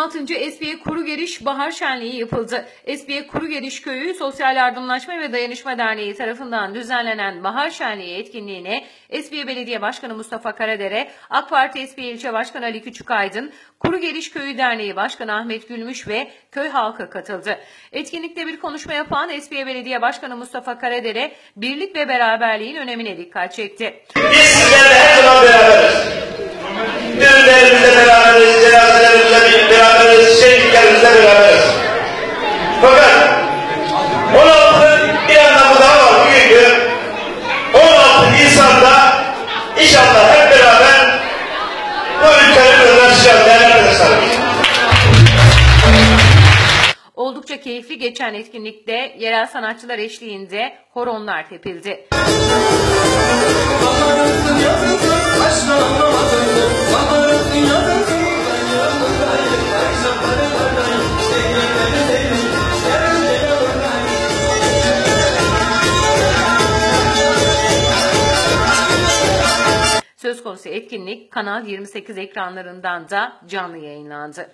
16. Esbiye Kuru Geriş Bahar Şenliği yapıldı. Esbiye Kuru Geriş Köyü Sosyal Yardımlaşma ve Dayanışma Derneği tarafından düzenlenen Bahar Şenliği etkinliğine Esbiye Belediye Başkanı Mustafa Karadere, AK Parti Esbiye İlçe Başkanı Ali Küçükaydın, Kuru Geriş Köyü Derneği Başkanı Ahmet Gülmüş ve köy halkı katıldı. Etkinlikte bir konuşma yapan Esbiye Belediye Başkanı Mustafa Karadere, birlik ve beraberliğin önemine dikkat çekti. Biz sizlerle zaman Oldukça keyifli geçen etkinlikte yerel sanatçılar eşliğinde horonlar tepildi. Söz konusu etkinlik Kanal 28 ekranlarından da canlı yayınlandı.